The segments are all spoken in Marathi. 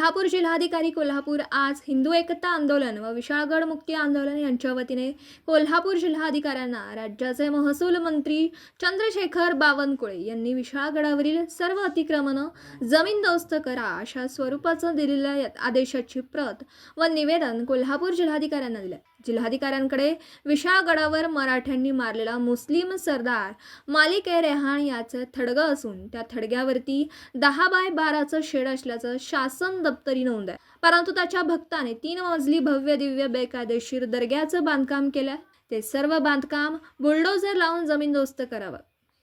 कोल्हापूर जिल्हाधिकारी कोल्हापूर आज हिंदू एकता आंदोलन व विशाळगड मुक्ती आंदोलन यांच्या वतीने कोल्हापूर जिल्हाधिकाऱ्यांना राज्याचे महसूल मंत्री चंद्रशेखर बावनकुळे यांनी विशाळगडावरील सर्व अतिक्रमणं जमीनदोस्त करा अशा स्वरूपाचं दिलेल्या आदेशाची प्रत व निवेदन कोल्हापूर जिल्हाधिकाऱ्यांना दिलं. जिल्हाधिकाऱ्यांकडे विशाळगडावर मराठ्यांनी मारलेला मुस्लिम सरदार मालिक ए रेहान याचं थडगं असून त्या थडग्यावरती दहा बाय बाराचं शेड असल्याचं शासन दप्तरी नोंद आहे. परंतु त्याच्या भक्ताने तीन मजली भव्य दिव्य बेकायदेशीर दर्ग्याचं बांधकाम केलं ते सर्व बांधकाम बुलडोझर लावून जमीनदोस्त करावं.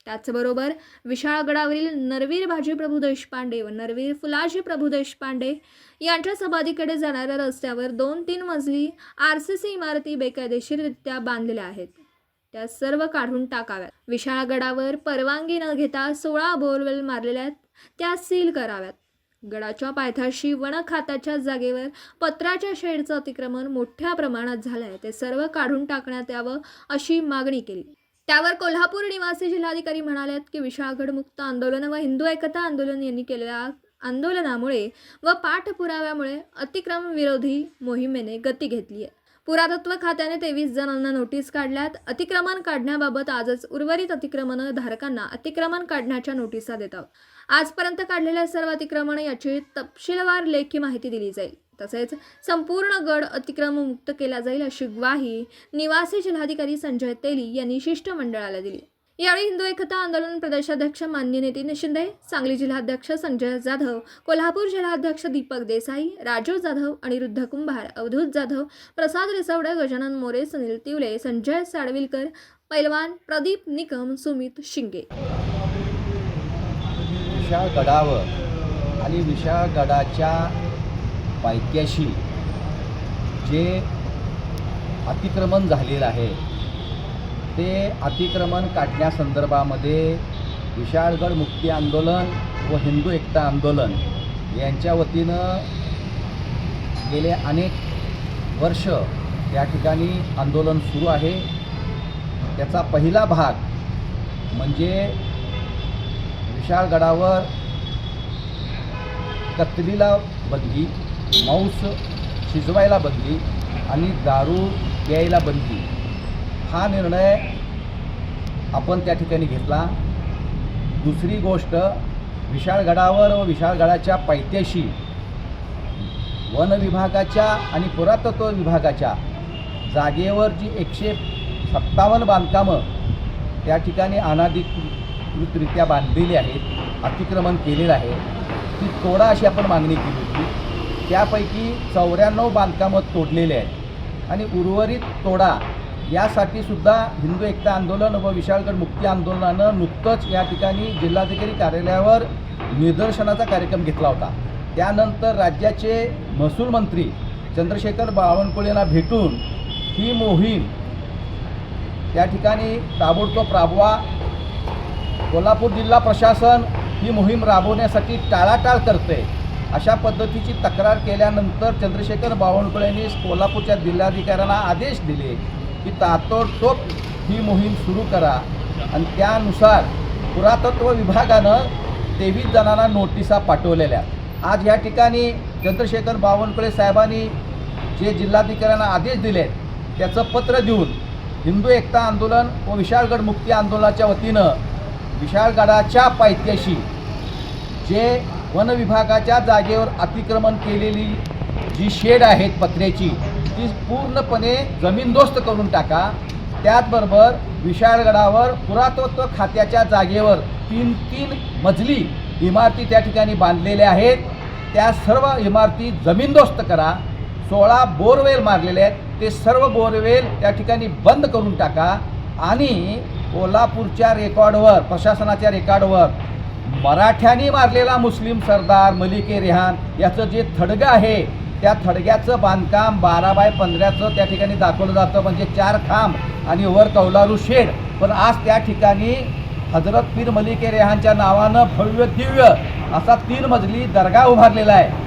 त्याचबरोबर विशाळगडावरील नरवीर बाजीप्रभू देशपांडे व नरवीर फुलाजी प्रभू देशपांडे यांच्या समाधीकडे जाणाऱ्या रस्त्यावर दोन तीन मजली आर सी सी इमारती बेकायदेशीररित्या बांधलेल्या आहेत. त्या सर्व काढून टाकाव्यात. विशाळगडावर परवानगी न घेता सोळा बोरवेल मारलेल्या आहेत, त्या सील कराव्यात. गडाच्या पायथ्याशी वन खात्याच्या जागेवर पत्राच्या शेडचं अतिक्रमण मोठ्या प्रमाणात झालं आहे ते सर्व काढून टाकण्यात यावं अशी मागणी केली. त्यावर कोल्हापूर निवासी जिल्हाधिकारी म्हणाल्यात की विशाळगड आंदोलन व हिंदू एकता आंदोलन यांनी केलेल्या आंदोलनामुळे व पाठपुराव्यामुळे अतिक्रम विरोधी मोहिमेने गती घेतली आहे. पुरातत्व खात्याने तेवीस जणांना नोटीस काढल्यात. अतिक्रमण काढण्याबाबत आजच उर्वरित अतिक्रमण धारकांना अतिक्रमण काढण्याच्या नोटिसा देत आहोत. आजपर्यंत काढलेल्या सर्व अतिक्रमण याची तपशीलवार लेखी माहिती दिली जाईल. तसेच संपूर्ण गड अतिक्रम मुक्त केला जाईल अशी ग्वाही निवासी जिल्हाधिकारी संजय तेली यांनी शिष्टमंडळाला दिली. यावेळी हिंदू एकता आंदोलन प्रदेशाध्यक्ष मान्य नितीन शिंदे सांगली जिल्हाध्यक्ष संजय जाधव कोल्हापूर जिल्हाध्यक्ष दीपक देसाई राजू जाधव अनिरुद्ध कुंभार अवधूत जाधव प्रसाद रिसवडे गजानन मोरे सुनील तिवले संजय साडविलकर पैलवान प्रदीप निकम सुमित शिंगे. विशाळगडावर आणि विशाळगडाच्या पायथ्याशी जे अतिक्रमण झालेलं आहे ते अतिक्रमण काढण्यासंदर्भामध्ये विशाळगड मुक्ती आंदोलन व हिंदू एकता आंदोलन यांच्या वतीनं गेले अनेक वर्ष त्या ठिकाणी आंदोलन सुरू आहे. त्याचा पहिला भाग म्हणजे विशाळगडावर कत्रीला बंदी मांस शिजवायला बंदी आणि दारू प्यायला बंदी हा निर्णय आपण त्या ठिकाणी घेतला. दुसरी गोष्ट विशाळगडावर व विशाळगडाच्या पायथ्याशी वन विभागाच्या आणि पुरातत्व विभागाच्या जागेवर जी एकशे सत्तावन्न बांधकामं त्या ठिकाणी अनाधिकृतरित्या बांधलेली आहेत अतिक्रमण केलेलं आहे ती तोडा अशी आपण मागणी केली होती. त्यापैकी चौऱ्याण्णव बांधकामं तोडलेले आहेत. आणि उर्वरित तोडा यासाठी सुद्धा हिंदू एकता आंदोलन व विशाळगड मुक्ती आंदोलनानं नुकतंच या ठिकाणी जिल्हाधिकारी कार्यालयावर निदर्शनाचा कार्यक्रम घेतला होता. त्यानंतर राज्याचे महसूल मंत्री चंद्रशेखर बावनकुळे भेटून ही मोहीम त्या ठिकाणी ताबडतोब राबवा. कोल्हापूर जिल्हा प्रशासन ही मोहीम राबवण्यासाठी टाळाटाळ करते अशा पद्धतीची तक्रार केल्यानंतर चंद्रशेखर बावनकुळे यांनी कोल्हापूरच्या जिल्हाधिकाऱ्यांना आदेश दिले की तातडतोब ही मोहीम सुरू करा. आणि त्यानुसार पुरातत्व विभागानं तेवीस जणांना नोटिसा पाठवलेल्या. आज या ठिकाणी चंद्रशेखर बावनकुळे साहेबांनी जे जिल्हाधिकाऱ्यांना आदेश दिले त्याचं पत्र देऊन हिंदू एकता आंदोलन व विशाळगड मुक्ती आंदोलनाच्या वतीनं विशाळगडाच्या पायथ्याशी जे वन विभागाच्या जागेवर अतिक्रमण केलेली जी शेड आहेत पत्र्याची ती पूर्णपणे जमीनदोस्त करून टाका. त्याचबरोबर विशाळगडावर पुरातत्व खात्याच्या जागेवर तीन तीन मजली इमारती त्या ठिकाणी बांधलेल्या आहेत. त्या सर्व इमारती जमीनदोस्त करा. सोळा बोरवेल मारलेले आहेत. ते सर्व बोरवेल त्या ठिकाणी बंद करून टाका. आणि कोल्हापूरच्या रेकॉर्डवर प्रशासनाच्या रेकॉर्डवर मराठ्यांनी मारलेला मुस्लिम सरदार मलिके रेहान याचं जे थडगं आहे त्या थडग्याचं बांधकाम बारा बाय पंधराचं त्या ठिकाणी दाखवलं जातं म्हणजे चार खांब आणि वर कौलारू शेड. पण आज त्या ठिकाणी हजरत पीर मलिके रेहानच्या नावानं भव्य दिव्य असा तीन मजली दर्गा उभारलेला आहे.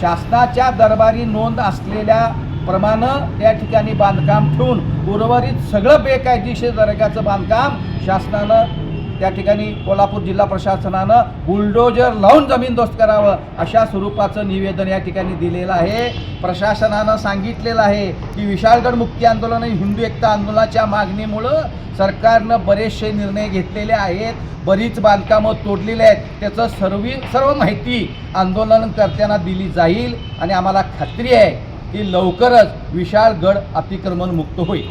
शासनाच्या दरबारी नोंद असलेल्या प्रमाणे त्या ठिकाणी बांधकाम ठेवून उर्वरित सगळं बेकायदेशीर दर्गाचं बांधकाम शासनानं त्या ठिकाणी कोल्हापूर जिल्हा प्रशासनानं बुलडोजर लावून जमीनदोस्त करावं अशा स्वरूपाचं निवेदन या ठिकाणी दिलेलं आहे. प्रशासनानं सांगितलेलं आहे की विशाळगड मुक्ती आंदोलन आणि हिंदू एकता आंदोलनाच्या मागणीमुळं सरकारनं बरेचसे निर्णय घेतलेले आहेत. बरीच बांधकामं तोडलेली आहेत. त्याचं सर्व सर्व माहिती आंदोलनकर्त्यांना दिली जाईल आणि आम्हाला खात्री आहे की लवकरच विशाळगड अतिक्रमण मुक्त होईल.